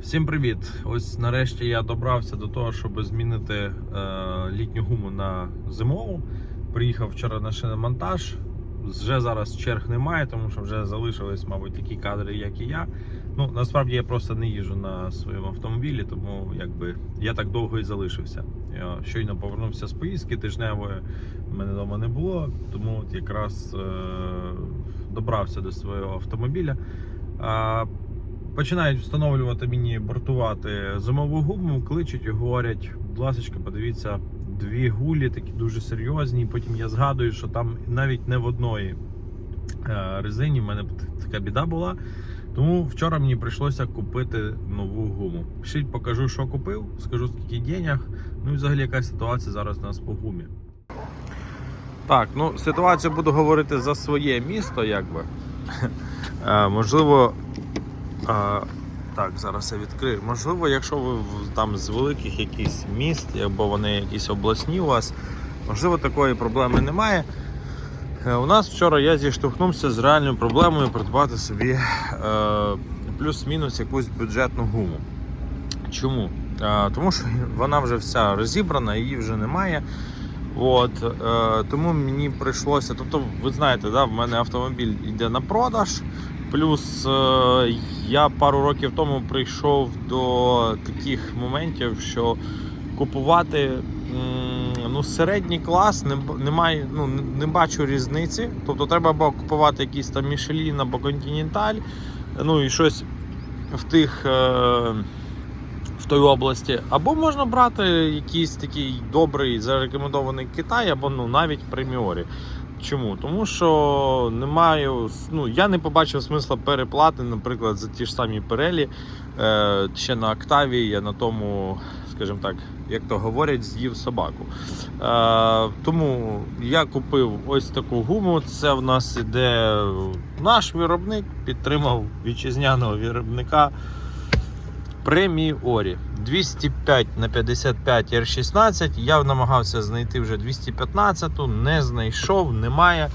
Всім привіт! Ось нарешті я добрався до того, щоб змінити е, літню гуму на зимову. Приїхав вчора на шиномонтаж. Вже зараз черг немає, тому що вже залишились, мабуть, такі кадри, як і я. Ну, насправді я просто не їжджу на своєму автомобілі, тому якби я так довго і залишився. Я щойно повернувся з поїздки тижневої, мене вдома не було, тому от якраз е, добрався до свого автомобіля. Починають встановлювати мені бортувати зимову гуму, кличуть і говорять, будь ласка, подивіться, дві гулі такі дуже серйозні. Потім я згадую, що там навіть не в одної е, резині в мене така біда була. Тому вчора мені прийшлося купити нову гуму. Пишіть, покажу, що купив, скажу скільки денег. Ну і взагалі яка ситуація зараз у нас по гумі. Так, ну ситуацію буду говорити за своє місто, якби. Е, можливо, а, так, зараз я відкрию. Можливо, якщо ви там з великих якихось міст, або вони якісь обласні у вас, можливо, такої проблеми немає. Е, У нас вчора я зіштовхнувся з реальною проблемою придбати собі е, плюс-мінус якусь бюджетну гуму. Чому? Е, тому що вона вже вся розібрана, її вже немає. От, е, тому мені прийшлося. Тобто, ви знаєте, да, в мене автомобіль йде на продаж. Плюс е, я пару років тому прийшов до таких моментів, що купувати ну, середній клас не, немає, ну, не- бачу різниці. Тобто треба або купувати якийсь там Michelin або Continental, ну і щось в тих. Е, в той області, або можна брати якийсь такий добрий зарекомендований Китай, або ну навіть преміорі. Чому? Тому що не маю, ну я не побачив смисла переплати, наприклад, за ті ж самі перелі. Е, ще на Октаві я на тому, скажімо так, як то говорять, з'їв собаку. Е, тому я купив ось таку гуму. Це в нас іде наш виробник, підтримав вітчизняного виробника. Преміорі 205 на 55 R16. Я намагався знайти вже 215, не знайшов, немає.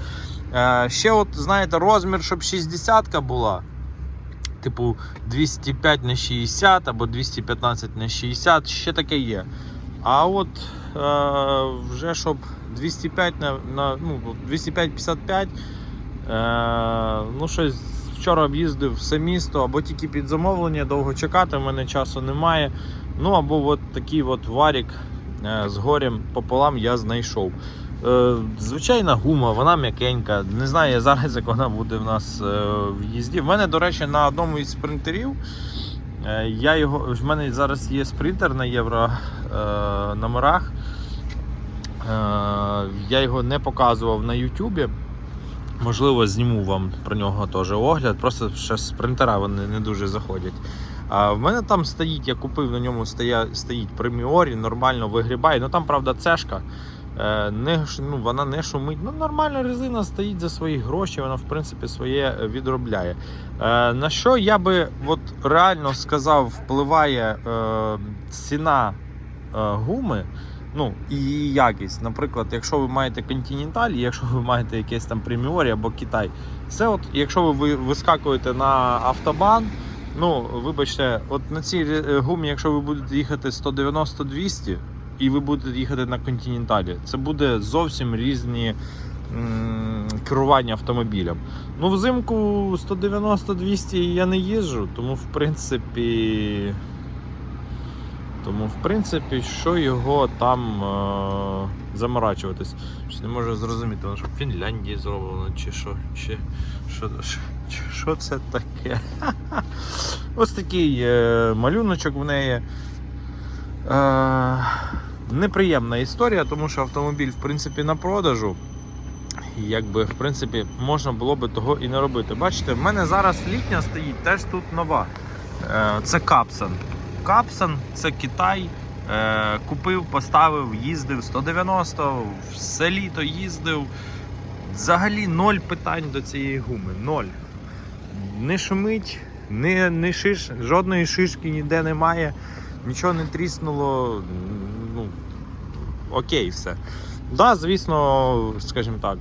Е, ще, от, знаєте, розмір, щоб 60 була. Типу 205 на 60 або 215 на 60, ще таке є. А от е, вже щоб 205 на, на ну, 205-55, е, ну щось вчора об'їздив все місто, або тільки під замовлення, довго чекати, в мене часу немає. Ну або от такий от варік е, з горем пополам я знайшов. Е, Звичайна гума, вона м'якенька. Не знаю я зараз, як вона буде в нас е, в їзді. В мене, до речі, на одному із спринтерів. Я його, в мене зараз є спринтер на євро номерах. Я його не показував на Ютубі. Можливо, зніму вам про нього теж огляд. Просто ще спринтера вони не дуже заходять. А в мене там стоїть, я купив на ньому стоя, стоїть преміорі, нормально вигрібає. Ну там, правда, цешка. Е, Не, ну, вона не шумить. Ну, нормальна резина стоїть за свої гроші, вона в принципі своє е, відробляє. Е, На що я би от, реально сказав, впливає е, ціна е, гуми. Ну її якість. Наприклад, якщо ви маєте Continental, якщо ви маєте якесь там Приміорі або Китай, це от, якщо ви ви- вискакуєте на автобан, ну вибачте, от на цій е, гумі, якщо ви будете їхати 190-200 і ви будете їхати на Continental, це буде зовсім різні керування автомобілем. Ну, взимку 190-200 я не їжджу, тому в принципі. Тому, в принципі, що його там е- заморачуватись? Щось не можу зрозуміти, воно що в Фінляндії зроблено, чи що, чи що, що, що це таке? Ось такий е- малюночок в неї. Е- неприємна історія, тому що автомобіль, в принципі, на продажу. Якби, в принципі, можна було би того і не робити. Бачите, в мене зараз літня стоїть, теж тут нова. Е, Це Капсан. Капсан це Китай. Е, Купив, поставив, їздив 190, все літо їздив. Взагалі ноль питань до цієї гуми. Ноль. Не шумить, не, не шиш, жодної шишки ніде немає, нічого не тріснуло. Ну, окей, все. Да, звісно, скажімо так,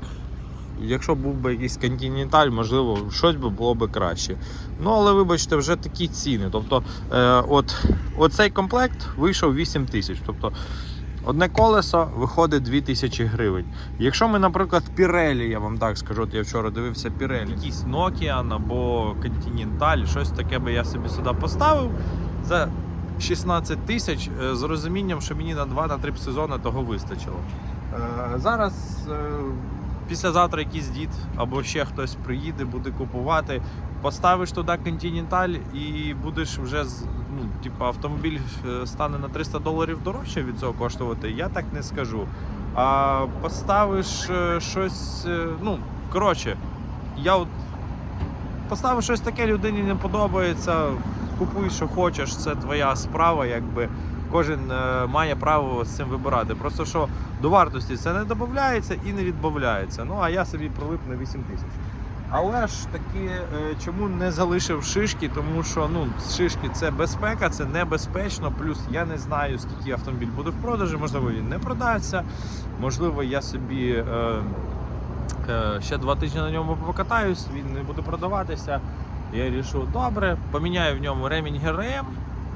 якщо був би якийсь континенталь, можливо, щось би було би краще. Ну, але вибачте, вже такі ціни. Тобто, е, от, оцей комплект вийшов 8 тисяч. Тобто, одне колесо виходить 2 тисячі гривень. Якщо ми, наприклад, Pirelli, я вам так скажу, я вчора дивився Pirelli, якийсь Nokian або Continental, щось таке би я собі сюди поставив за 16 тисяч е, з розумінням, що мені на 2-3 сезони того вистачило. Е, Зараз е, післязавтра якийсь дід або ще хтось приїде, буде купувати. Поставиш туди Continental і будеш вже ну, типу, автомобіль е, стане на 300 доларів дорожче від цього коштувати. Я так не скажу. А поставиш е, щось, е, ну коротше, я от поставив щось таке, людині не подобається. Купуй, що хочеш, це твоя справа, якби кожен е, має право з цим вибирати. Просто що до вартості це не додається і не відбавляється. Ну а я собі прилип на 8 тисяч. Але ж таки, е, чому не залишив шишки? Тому що ну, шишки це безпека, це небезпечно. Плюс я не знаю, скільки автомобіль буде в продажі. Можливо, він не продається. Можливо, я собі е, е, ще два тижні на ньому покатаюсь, він не буде продаватися. Я вирішив, добре, поміняю в ньому ремінь ГРМ,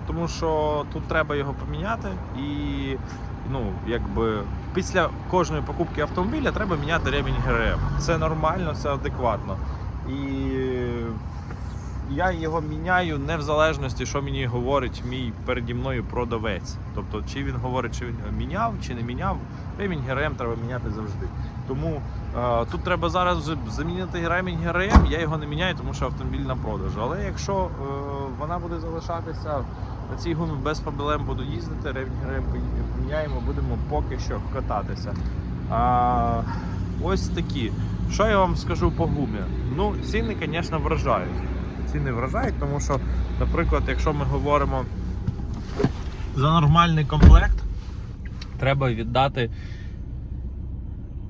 тому що тут треба його поміняти. І ну, якби після кожної покупки автомобіля треба міняти ремінь ГРМ. Це нормально, це адекватно. І я його міняю не в залежності, що мені говорить мій переді мною продавець. Тобто, чи він говорить, що він міняв, чи не міняв, ремінь ГРМ треба міняти завжди. Тому е, тут треба зараз замінити ремінь ГРМ, я його не міняю, тому що автомобіль на продажу. Але якщо е, вона буде залишатися на цій гумі без проблем буду їздити, ремінь ГРМ поміняємо, будемо поки що кататися. А, ось такі. Що я вам скажу по гумі? Ну, ціни, звісно, вражають. Ціни вражають, тому що, наприклад, якщо ми говоримо за нормальний комплект, треба віддати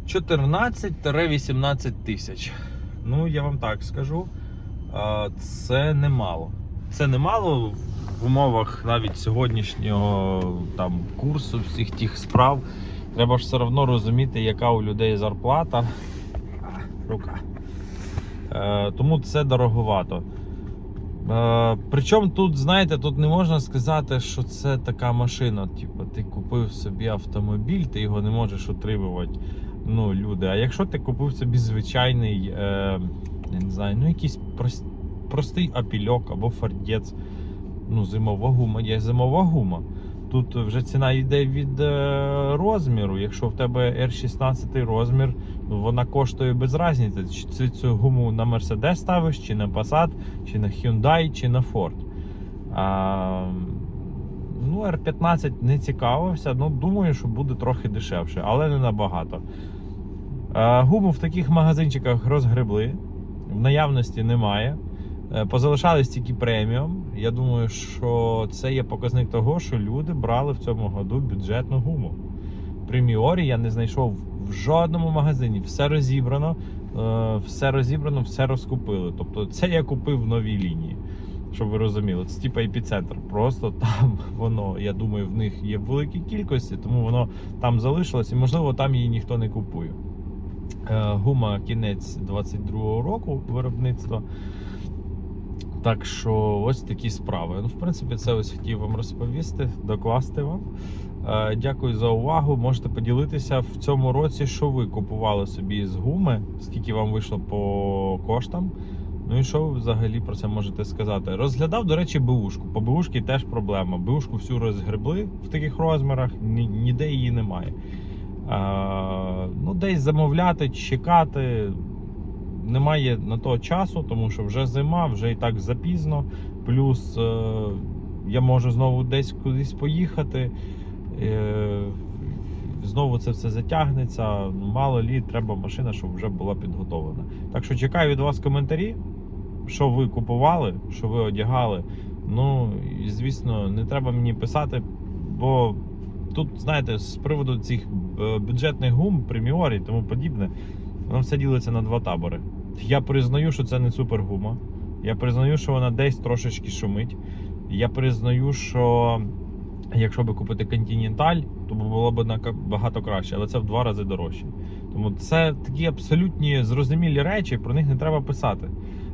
14-18 тисяч. Ну, я вам так скажу, це немало. Це немало в умовах навіть сьогоднішнього там, курсу, всіх тих справ. Треба ж все одно розуміти, яка у людей зарплата. Рука. Е, тому це дороговато. Е, причому тут, знаєте, тут не можна сказати, що це така машина. Типу, ти купив собі автомобіль, ти його не можеш отримувати. Ну, люди. А якщо ти купив собі звичайний, е, я не знаю, ну якийсь прост, простий апільок або фордець, ну, зимова гума, є зимова гума. Тут вже ціна йде від е, розміру. Якщо в тебе R16 розмір, ну, вона коштує без різниці. Чи ти цю гуму на Mercedes ставиш, чи на Passat, чи на Hyundai, чи на Ford. А, ну, R15 не цікавився, ну думаю, що буде трохи дешевше, але не набагато. А, гуму в таких магазинчиках розгребли, в наявності немає. Е, Позалишались тільки преміум. Я думаю, що це є показник того, що люди брали в цьому году бюджетну гуму. Преміорі я не знайшов в жодному магазині. Все розібрано, е, все розібрано, все розкупили. Тобто, це я купив в новій лінії. Щоб ви розуміли, це типа епіцентр. Просто там воно, я думаю, в них є в великій кількості, тому воно там залишилось і, можливо, там її ніхто не купує. Е, Гума кінець 22-го року виробництва. Так що ось такі справи. Ну, в принципі, це ось хотів вам розповісти, докласти вам. Е, Дякую за увагу. Можете поділитися в цьому році, що ви купували собі з гуми, скільки вам вийшло по коштам. Ну і що ви взагалі про це можете сказати? Розглядав, до речі, БУшку. По БУшки теж проблема. БУшку всю розгребли в таких розмірах, ні- ніде її немає. А, ну, десь замовляти, чекати. Немає на то часу, тому що вже зима, вже і так запізно. Плюс е, я можу знову десь кудись поїхати. Е, знову це все затягнеться. Мало лі, треба машина, щоб вже була підготовлена. Так що чекаю від вас коментарі, що ви купували, що ви одягали. Ну, і звісно, не треба мені писати, бо тут, знаєте, з приводу цих е, бюджетних гум, преміорі і тому подібне, воно все ділиться на два табори. Я признаю, що це не супергума. Я признаю, що вона десь трошечки шумить. Я признаю, що якщо би купити Continental, то було б нака- багато краще, але це в два рази дорожче. Тому це такі абсолютні зрозумілі речі, про них не треба писати.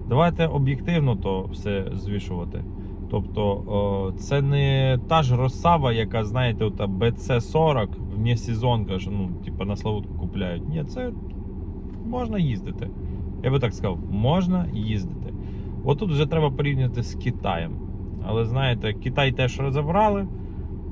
Давайте об'єктивно то все звішувати. Тобто, це не та ж розсава, яка, знаєте, ота BC40 вне сезонка, що ну, типу, на Славутку купляють. Ні, це можна їздити. Я би так сказав, можна їздити. Отут вже треба порівняти з Китаєм. Але знаєте, Китай теж розібрали.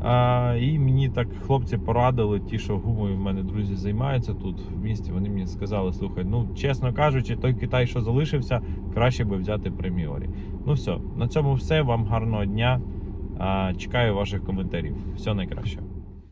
А, і мені так хлопці порадили, ті, що гумою в мене друзі займаються тут в місті. Вони мені сказали: слухай, ну чесно кажучи, той Китай, що залишився, краще би взяти преміорі. Ну все, на цьому все. Вам гарного дня. А, чекаю ваших коментарів. Все найкраще.